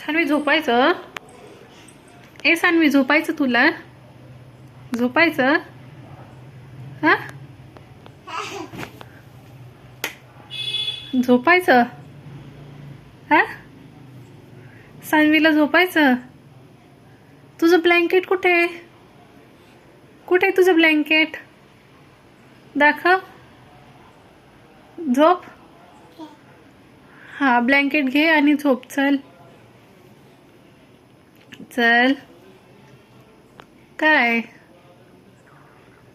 सानवी झोपायचं? ए सानवी झोपायचं तुला? झोपायचं? हा? झोपायचं? हा? सानवीला झोपायचं? तुझं ब्लँकेट कुठे? आहे कुठे आहे तुझं ब्लँकेट? दाखव. झोप. हा ब्लँकेट घे आणि झोप चल. चल. काय?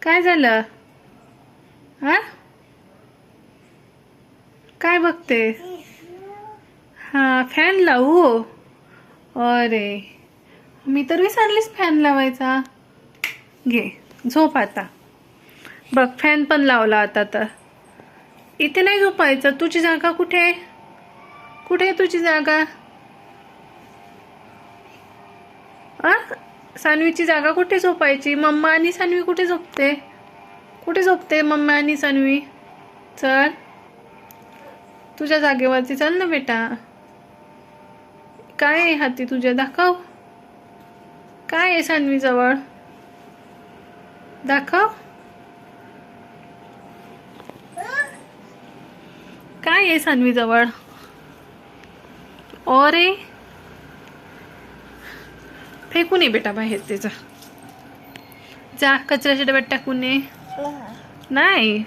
काय झालं? हा? काय बघते? हा फॅन लावू? अरे मी तर विसरलीच फॅन लावायचा. घे झोप आता. बघ फॅन पण लावला आता तर. इथे नाही झोपायचं. तुझी जागा कुठे? आहे कुठे आहे तुझी जागा? आ सानवीची जागा कुठे झोपायची? मम्मा आणि सानवी कुठे झोपते? कुठे झोपते मम्मा आणि सानवी? चल. तुझ्या जागेवरती चल ना बेटा. काय आहे हाती तुझ्या? दाखव. काय आहे सानवी जवळ दाखव. काय आहे सानवी जवळ अरे. फेकून ये बेटा बाहेर त्याचा जा. कचऱ्याच्या डब्यात टाकून ये. नाही.